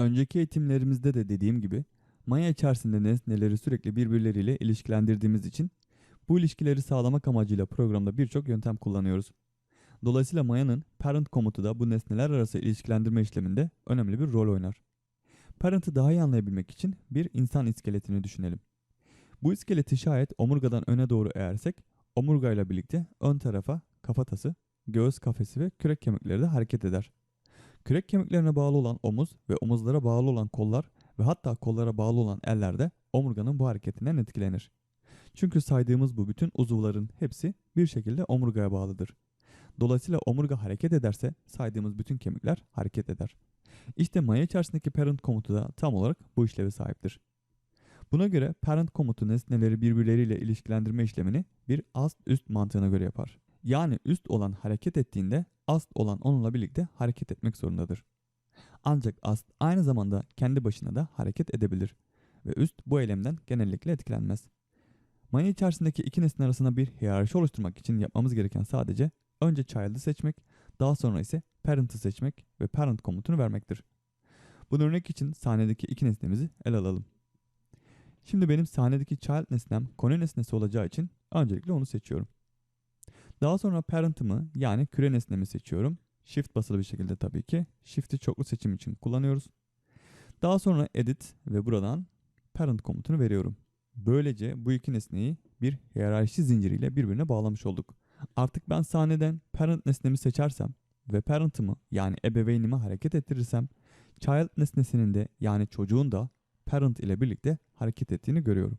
Önceki eğitimlerimizde de dediğim gibi maya içerisinde nesneleri sürekli birbirleriyle ilişkilendirdiğimiz için bu ilişkileri sağlamak amacıyla programda birçok yöntem kullanıyoruz. Dolayısıyla mayanın parent komutu da bu nesneler arası ilişkilendirme işleminde önemli bir rol oynar. Parent'ı daha iyi anlayabilmek için bir insan iskeletini düşünelim. Bu iskeleti şayet omurgadan öne doğru eğersek omurgayla birlikte ön tarafa kafatası, göğüs kafesi ve kürek kemikleri de hareket eder. Kürek kemiklerine bağlı olan omuz ve omuzlara bağlı olan kollar ve hatta kollara bağlı olan eller de omurganın bu hareketinden etkilenir. Çünkü saydığımız bu bütün uzuvların hepsi bir şekilde omurgaya bağlıdır. Dolayısıyla omurga hareket ederse saydığımız bütün kemikler hareket eder. İşte maya içerisindeki parent komutu da tam olarak bu işlevi sahiptir. Buna göre parent komutu nesneleri birbirleriyle ilişkilendirme işlemini bir ast üst mantığına göre yapar. Yani üst olan hareket ettiğinde ast olan onunla birlikte hareket etmek zorundadır. Ancak ast aynı zamanda kendi başına da hareket edebilir ve üst bu eylemden genellikle etkilenmez. Maya içerisindeki iki nesne arasında bir hiyerarşi oluşturmak için yapmamız gereken sadece önce child'ı seçmek, daha sonra ise parent'ı seçmek ve parent komutunu vermektir. Bu örnek için sahnedeki iki nesnemizi ele alalım. Şimdi benim sahnedeki child nesnem konu nesnesi olacağı için öncelikle onu seçiyorum. Daha sonra parent'ımı yani küre nesnemi seçiyorum. Shift basılı bir şekilde tabii ki. Shift'i çoklu seçim için kullanıyoruz. Daha sonra edit ve buradan parent komutunu veriyorum. Böylece bu iki nesneyi bir hiyerarşi zinciriyle birbirine bağlamış olduk. Artık ben sahneden parent nesnemi seçersem ve parent'ımı yani ebeveynimi hareket ettirirsem child nesnesinin de yani çocuğun da parent ile birlikte hareket ettiğini görüyorum.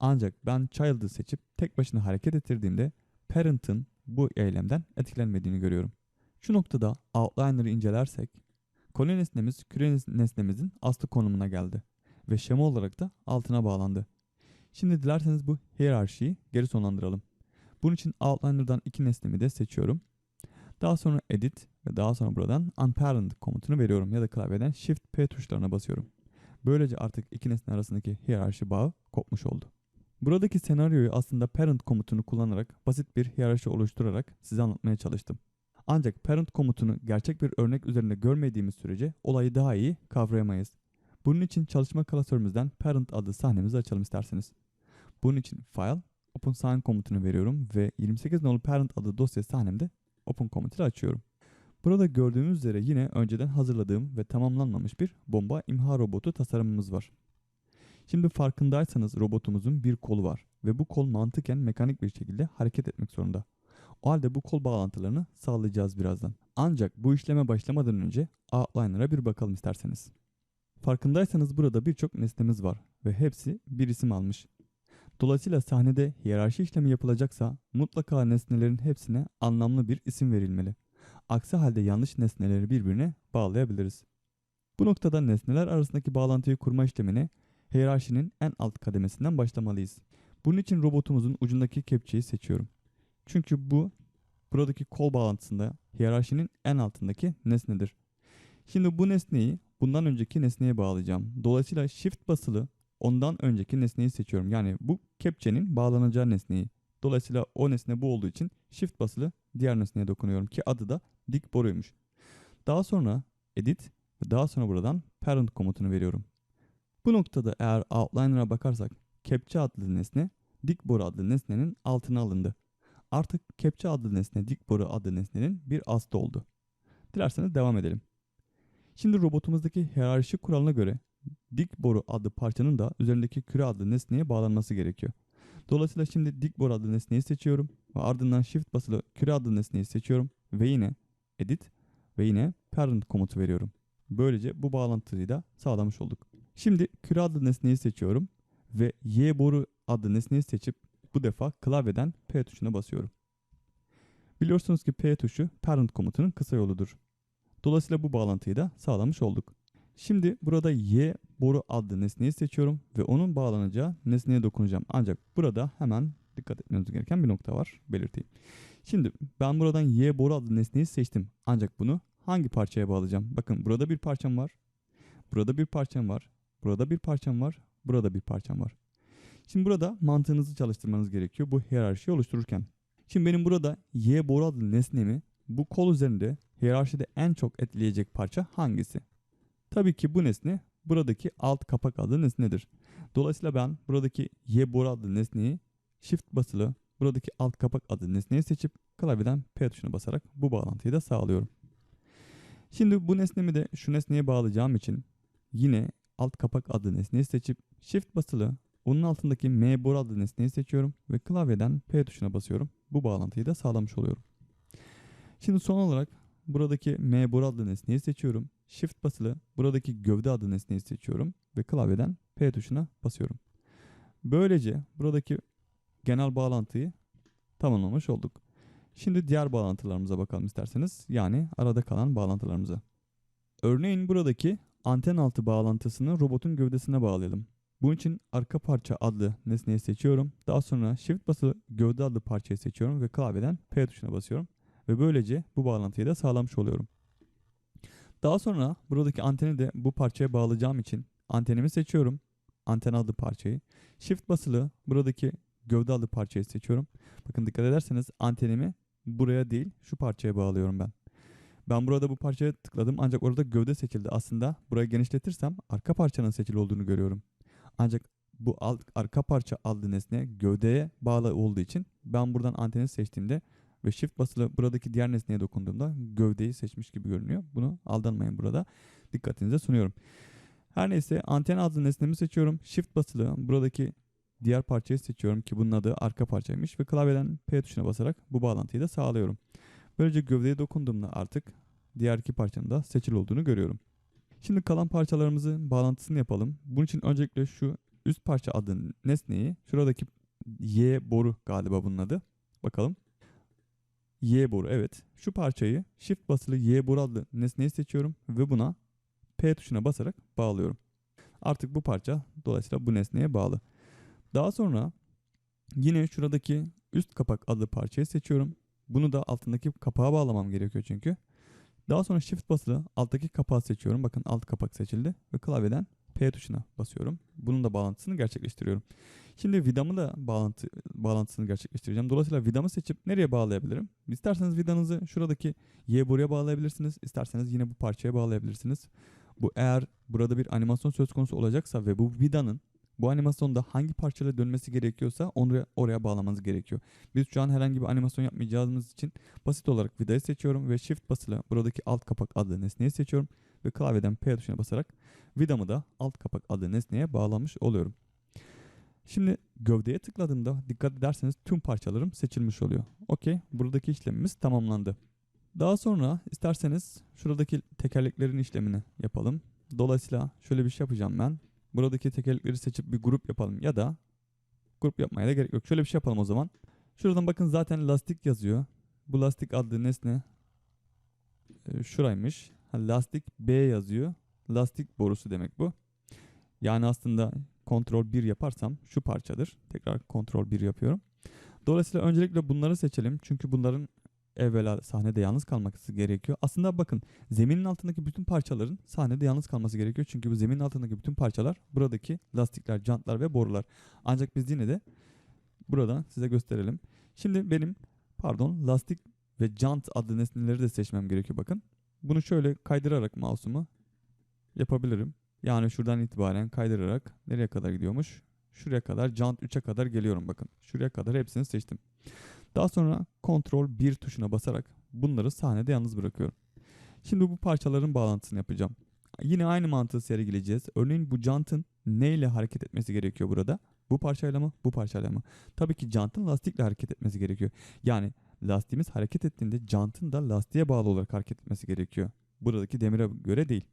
Ancak ben child'ı seçip tek başına hareket ettirdiğimde parent'ın bu eylemden etkilenmediğini görüyorum. Şu noktada outliner'ı incelersek konu nesnemiz küre nesnemizin aslı konumuna geldi ve şema olarak da altına bağlandı. Şimdi dilerseniz bu hiyerarşiyi geri sonlandıralım. Bunun için outliner'dan iki nesnemi de seçiyorum. Daha sonra edit ve daha sonra buradan unparent komutunu veriyorum ya da klavyeden shift P tuşlarına basıyorum. Böylece artık iki nesne arasındaki hiyerarşi bağı kopmuş oldu. Buradaki senaryoyu aslında parent komutunu kullanarak basit bir hiyerarşi oluşturarak size anlatmaya çalıştım. Ancak parent komutunu gerçek bir örnek üzerinde görmediğimiz sürece olayı daha iyi kavrayamayız. Bunun için çalışma klasörümüzden parent adlı sahnemizi açalım isterseniz. Bunun için file, open sign komutunu veriyorum ve 28 nolu parent adlı dosya sahnemde open komutuyla açıyorum. Burada gördüğünüz üzere yine önceden hazırladığım ve tamamlanmamış bir bomba imha robotu tasarımımız var. Şimdi farkındaysanız robotumuzun bir kolu var ve bu kol mantıken mekanik bir şekilde hareket etmek zorunda. O halde bu kol bağlantılarını sağlayacağız birazdan. Ancak bu işleme başlamadan önce outliner'a bir bakalım isterseniz. Farkındaysanız burada birçok nesnemiz var ve hepsi bir isim almış. Dolayısıyla sahnede hiyerarşi işlemi yapılacaksa mutlaka nesnelerin hepsine anlamlı bir isim verilmeli. Aksi halde yanlış nesneleri birbirine bağlayabiliriz. Bu noktada nesneler arasındaki bağlantıyı kurma işlemine hiyerarşinin en alt kademesinden başlamalıyız. Bunun için robotumuzun ucundaki kepçeyi seçiyorum. Çünkü bu buradaki kol bağlantısında hiyerarşinin en altındaki nesnedir. Şimdi bu nesneyi bundan önceki nesneye bağlayacağım. Dolayısıyla shift basılı ondan önceki nesneyi seçiyorum. Yani bu kepçenin bağlanacağı nesneyi. Dolayısıyla o nesne bu olduğu için shift basılı diğer nesneye dokunuyorum ki adı da dik boruymuş. Daha sonra edit ve daha sonra buradan parent komutunu veriyorum. Bu noktada eğer outliner'a bakarsak kepçe adlı nesne dik boru adlı nesnenin altına alındı. Artık kepçe adlı nesne dik boru adlı nesnenin bir astı oldu. Dilerseniz devam edelim. Şimdi robotumuzdaki hiyerarşi kuralına göre dik boru adlı parçanın da üzerindeki küre adlı nesneye bağlanması gerekiyor. Dolayısıyla şimdi dik boru adlı nesneyi seçiyorum ve ardından shift basılı küre adlı nesneyi seçiyorum ve yine edit ve yine parent komutu veriyorum. Böylece bu bağlantıyı da sağlamış olduk. Şimdi küre adlı nesneyi seçiyorum ve y boru adlı nesneyi seçip bu defa klavyeden P tuşuna basıyorum. Biliyorsunuz ki P tuşu parent komutunun kısa yoludur. Dolayısıyla bu bağlantıyı da sağlamış olduk. Şimdi burada y boru adlı nesneyi seçiyorum ve onun bağlanacağı nesneye dokunacağım. Ancak burada hemen dikkat etmemiz gereken bir nokta var. Belirteyim. Şimdi ben buradan y boru adlı nesneyi seçtim. Ancak bunu hangi parçaya bağlayacağım? Bakın burada bir parçam var. Burada bir parçam var. Burada bir parçam var. Burada bir parçam var. Şimdi burada mantığınızı çalıştırmanız gerekiyor bu hiyerarşiyi oluştururken. Şimdi benim burada y boru adlı nesnemi bu kol üzerinde hiyerarşide en çok etkileyecek parça hangisi? Tabii ki bu nesne buradaki alt kapak adlı nesnedir. Dolayısıyla ben buradaki Y boru adlı nesneyi shift basılı buradaki alt kapak adlı nesneyi seçip klavyeden P tuşuna basarak bu bağlantıyı da sağlıyorum. Şimdi bu nesnemi de şu nesneye bağlayacağım için yine alt kapak adlı nesneyi seçip shift basılı onun altındaki M boru adlı nesneyi seçiyorum ve klavyeden P tuşuna basıyorum. Bu bağlantıyı da sağlamış oluyorum. Şimdi son olarak buradaki M boru adlı nesneyi seçiyorum. Shift basılı buradaki gövde adlı nesneyi seçiyorum ve klavyeden P tuşuna basıyorum. Böylece buradaki genel bağlantıyı tamamlamış olduk. Şimdi diğer bağlantılarımıza bakalım isterseniz. Yani arada kalan bağlantılarımıza. Örneğin buradaki anten altı bağlantısını robotun gövdesine bağlayalım. Bunun için arka parça adlı nesneyi seçiyorum. Daha sonra shift basılı gövde adlı parçayı seçiyorum ve klavyeden P tuşuna basıyorum. Ve böylece bu bağlantıyı da sağlamış oluyorum. Daha sonra buradaki anteni de bu parçaya bağlayacağım için antenimi seçiyorum. Anten adlı parçayı. Shift basılı buradaki gövde adlı parçayı seçiyorum. Bakın dikkat ederseniz antenimi buraya değil şu parçaya bağlıyorum ben. Ben burada bu parçaya tıkladım ancak orada gövde seçildi. Aslında burayı genişletirsem arka parçanın seçili olduğunu görüyorum. Ancak bu alt, arka parça adlı nesne gövdeye bağlı olduğu için ben buradan anteni seçtiğimde ve shift basılı buradaki diğer nesneye dokunduğumda gövdeyi seçmiş gibi görünüyor. Bunu aldanmayın burada. Dikkatinize sunuyorum. Her neyse anten adlı nesnemi seçiyorum. Shift basılı buradaki diğer parçayı seçiyorum ki bunun adı arka parçaymış ve klavyeden P tuşuna basarak bu bağlantıyı da sağlıyorum. Böylece gövdeye dokunduğumda artık diğer iki parçanın da seçili olduğunu görüyorum. Şimdi kalan parçalarımızın bağlantısını yapalım. Bunun için öncelikle şu üst parça adı nesneyi şuradaki Y boru galiba bunun adı. Bakalım. Y boru evet. Şu parçayı shift basılı Y boru adlı nesneyi seçiyorum ve buna P tuşuna basarak bağlıyorum. Artık bu parça dolayısıyla bu nesneye bağlı. Daha sonra yine şuradaki üst kapak adlı parçayı seçiyorum. Bunu da altındaki kapağa bağlamam gerekiyor çünkü. Daha sonra shift basılı alttaki kapağı seçiyorum. Bakın alt kapak seçildi ve klavyeden P tuşuna basıyorum. Bunun da bağlantısını gerçekleştiriyorum. Şimdi vidamı da bağlantı, bağlantısını gerçekleştireceğim. Dolayısıyla vidamı seçip nereye bağlayabilirim? İsterseniz vidanızı şuradaki Y boruya bağlayabilirsiniz. İsterseniz yine bu parçaya bağlayabilirsiniz. Bu eğer burada bir animasyon söz konusu olacaksa ve bu vidanın bu animasyonda hangi parçayla dönmesi gerekiyorsa onu oraya bağlamanız gerekiyor. Biz şu an herhangi bir animasyon yapmayacağımız için basit olarak vidayı seçiyorum ve shift basılı buradaki alt kapak adlı nesneyi seçiyorum ve klavyeden P tuşuna basarak vidamı da alt kapak adlı nesneye bağlamış oluyorum. Şimdi gövdeye tıkladığımda dikkat ederseniz tüm parçalarım seçilmiş oluyor. Okey buradaki işlemimiz tamamlandı. Daha sonra isterseniz şuradaki tekerleklerin işlemini yapalım. Dolayısıyla şöyle bir şey yapacağım ben. Buradaki tekerlekleri seçip bir grup yapalım ya da grup yapmaya da gerek yok. Şöyle bir şey yapalım o zaman. Şuradan bakın zaten lastik yazıyor. Bu lastik adlı nesne e, şuraymış. Lastik B yazıyor. Lastik borusu demek bu. Yani aslında kontrol 1 yaparsam şu parçadır. Tekrar kontrol 1 yapıyorum. Dolayısıyla öncelikle bunları seçelim. Çünkü bunların evvela sahnede yalnız kalması gerekiyor. Aslında bakın zeminin altındaki bütün parçaların sahnede yalnız kalması gerekiyor. Çünkü bu zeminin altındaki bütün parçalar buradaki lastikler, jantlar ve borular. Ancak biz yine de buradan size gösterelim. Şimdi benim pardon lastik ve jant adlı nesneleri de seçmem gerekiyor bakın. Bunu şöyle kaydırarak mouse'umu yapabilirim. Yani şuradan itibaren kaydırarak nereye kadar gidiyormuş? Şuraya kadar jant 3'e kadar geliyorum bakın. Şuraya kadar hepsini seçtim. Daha sonra Ctrl 1 tuşuna basarak bunları sahnede yalnız bırakıyorum. Şimdi bu parçaların bağlantısını yapacağım. Yine aynı mantığı sergileyeceğiz. Örneğin bu jantın ne ile hareket etmesi gerekiyor burada? Bu parçayla mı? Bu parçayla mı? Tabii ki jantın lastikle hareket etmesi gerekiyor. Yani lastiğimiz hareket ettiğinde jantın da lastiğe bağlı olarak hareket etmesi gerekiyor. Buradaki demire göre değil.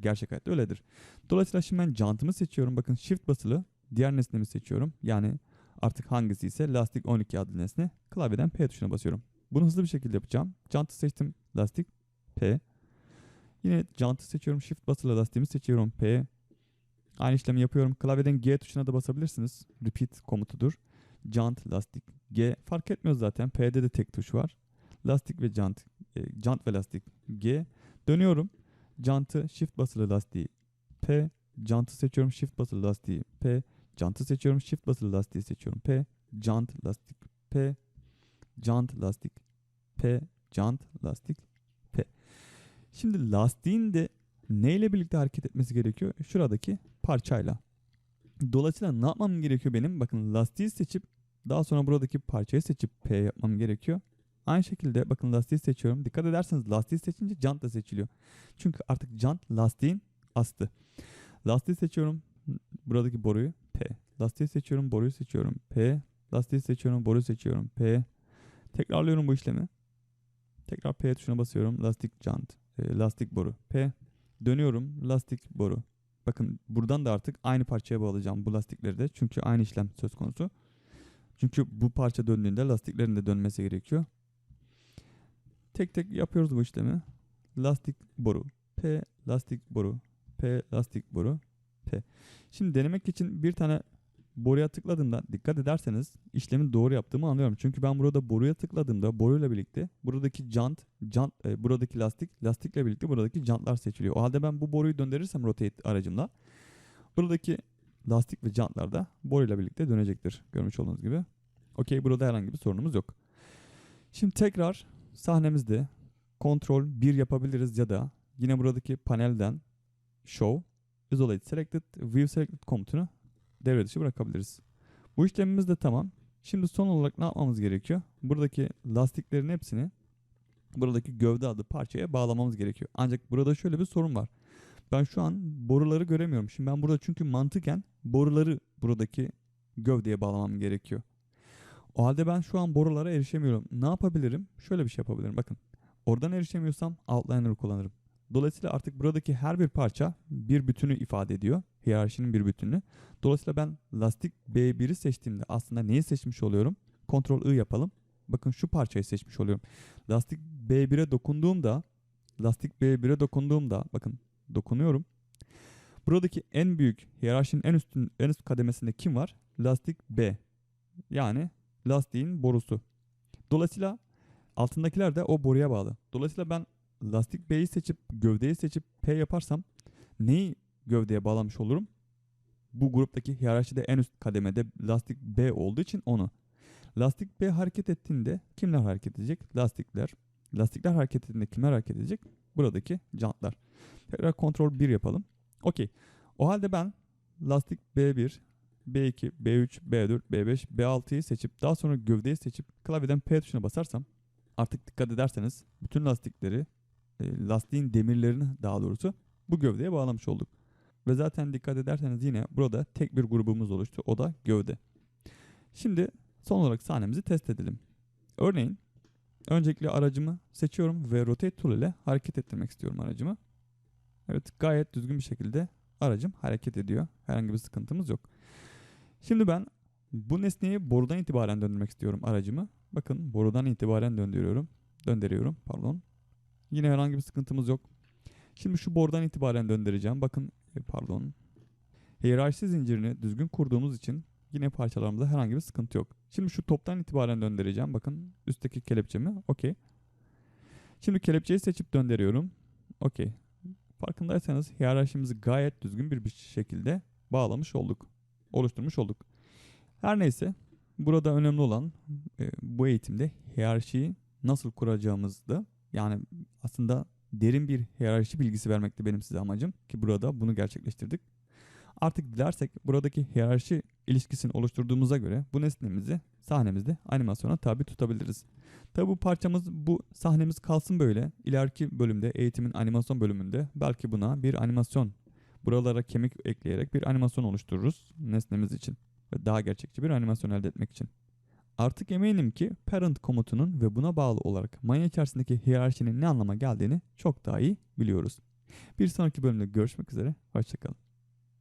Gerçek hayatta öyledir. Dolayısıyla şimdi ben jantımı seçiyorum. Bakın shift basılı diğer nesnemi seçiyorum. Yani artık hangisi ise lastik 12 adlı nesne. Klavyeden P tuşuna basıyorum. Bunu hızlı bir şekilde yapacağım. Jantı seçtim. Lastik P. Yine jantı seçiyorum. Shift basılı lastiğimi seçiyorum. P. Aynı işlemi yapıyorum. Klavyeden G tuşuna da basabilirsiniz. Repeat komutudur. Jant, lastik, G. Fark etmiyor zaten. P'de de tek tuş var. Lastik ve jant. E, jant ve lastik G. Dönüyorum. Jantı shift basılı lastiği P. Jantı seçiyorum. Shift basılı lastiği P. Jantı seçiyorum. Shift basılı lastiği seçiyorum. P. Jant, lastik P. Jant, lastik P. Jant, lastik P. Şimdi lastiğin de neyle birlikte hareket etmesi gerekiyor? Şuradaki parçayla. Dolayısıyla ne yapmam gerekiyor benim? Bakın lastiği seçip daha sonra buradaki parçayı seçip P yapmam gerekiyor. Aynı şekilde bakın lastiği seçiyorum. Dikkat ederseniz lastiği seçince jant da seçiliyor. Çünkü artık jant lastiğin astı. Lastiği seçiyorum. Buradaki boruyu. Lastiği seçiyorum. Boruyu seçiyorum. P. Lastiği seçiyorum. Boruyu seçiyorum. P. Tekrarlıyorum bu işlemi. Tekrar P tuşuna basıyorum. Lastik jant. E, lastik boru. P. Dönüyorum. Lastik boru. Bakın buradan da artık aynı parçaya bağlayacağım bu lastikleri de. Çünkü aynı işlem söz konusu. Çünkü bu parça döndüğünde lastiklerin de dönmesi gerekiyor. Tek tek yapıyoruz bu işlemi. Lastik boru. P lastik boru. P lastik boru. P. Şimdi denemek için bir tane boruya tıkladığımda dikkat ederseniz işlemi doğru yaptığımı anlıyorum. Çünkü ben burada boruya tıkladığımda boruyla birlikte buradaki jant, jant e, buradaki lastik, lastikle birlikte buradaki jantlar seçiliyor. O halde ben bu boruyu döndürürsem rotate aracımla buradaki lastik ve jantlar da boruyla birlikte dönecektir. Görmüş olduğunuz gibi. Okey burada herhangi bir sorunumuz yok. Şimdi tekrar sahnemizde kontrol 1 yapabiliriz ya da yine buradaki panelden show isolate selected view selected komutunu devre dışı bırakabiliriz. Bu işlemimiz de tamam. Şimdi son olarak ne yapmamız gerekiyor? Buradaki lastiklerin hepsini buradaki gövde adı parçaya bağlamamız gerekiyor. Ancak burada şöyle bir sorun var. Ben şu an boruları göremiyorum. Şimdi ben burada çünkü mantıken boruları buradaki gövdeye bağlamam gerekiyor. O halde ben şu an borulara erişemiyorum. Ne yapabilirim? Şöyle bir şey yapabilirim. Bakın. Oradan erişemiyorsam Outliner kullanırım. Dolayısıyla artık buradaki her bir parça bir bütünü ifade ediyor. Hiyerarşinin bir bütünü. Dolayısıyla ben lastik B1'i seçtiğimde aslında neyi seçmiş oluyorum? Ctrl I yapalım. Bakın şu parçayı seçmiş oluyorum. Lastik B1'e dokunduğumda lastik B1'e dokunduğumda bakın dokunuyorum. Buradaki en büyük hiyerarşinin en üstün en üst kademesinde kim var? Lastik B. Yani lastiğin borusu. Dolayısıyla altındakiler de o boruya bağlı. Dolayısıyla ben lastik B'yi seçip gövdeyi seçip P yaparsam neyi gövdeye bağlamış olurum? Bu gruptaki hiyerarşide en üst kademede lastik B olduğu için onu. Lastik B hareket ettiğinde kimler hareket edecek? Lastikler. Lastikler hareket ettiğinde kimler hareket edecek? Buradaki jantlar. Tekrar kontrol 1 yapalım. Okey. O halde ben lastik B1, B2, B3, B4, B5, B6'yı seçip daha sonra gövdeyi seçip klavyeden P tuşuna basarsam artık dikkat ederseniz bütün lastikleri lastiğin demirlerini daha doğrusu bu gövdeye bağlamış olduk. Ve zaten dikkat ederseniz yine burada tek bir grubumuz oluştu. O da gövde. Şimdi son olarak sahnemizi test edelim. Örneğin öncelikle aracımı seçiyorum ve rotate tool ile hareket ettirmek istiyorum aracımı. Evet gayet düzgün bir şekilde aracım hareket ediyor. Herhangi bir sıkıntımız yok. Şimdi ben bu nesneyi borudan itibaren döndürmek istiyorum aracımı. Bakın borudan itibaren döndürüyorum. Döndürüyorum pardon. Yine herhangi bir sıkıntımız yok. Şimdi şu borudan itibaren döndüreceğim. Bakın e, pardon. Hiyerarşi zincirini düzgün kurduğumuz için yine parçalarımızda herhangi bir sıkıntı yok. Şimdi şu toptan itibaren döndüreceğim. Bakın üstteki kelepçemi. Okey. Şimdi kelepçeyi seçip döndürüyorum. Okey. Farkındaysanız hiyerarşimizi gayet düzgün bir şekilde bağlamış olduk. Oluşturmuş olduk. Her neyse burada önemli olan e, bu eğitimde hiyerarşiyi nasıl kuracağımızda yani aslında derin bir hiyerarşi bilgisi vermekti benim size amacım ki burada bunu gerçekleştirdik. Artık dilersek buradaki hiyerarşi ilişkisini oluşturduğumuza göre bu nesnemizi sahnemizde animasyona tabi tutabiliriz. Tabi bu parçamız bu sahnemiz kalsın böyle. İleriki bölümde eğitimin animasyon bölümünde belki buna bir animasyon buralara kemik ekleyerek bir animasyon oluştururuz nesnemiz için ve daha gerçekçi bir animasyon elde etmek için. Artık eminim ki parent komutunun ve buna bağlı olarak manya içerisindeki hiyerarşinin ne anlama geldiğini çok daha iyi biliyoruz. Bir sonraki bölümde görüşmek üzere, hoşçakalın.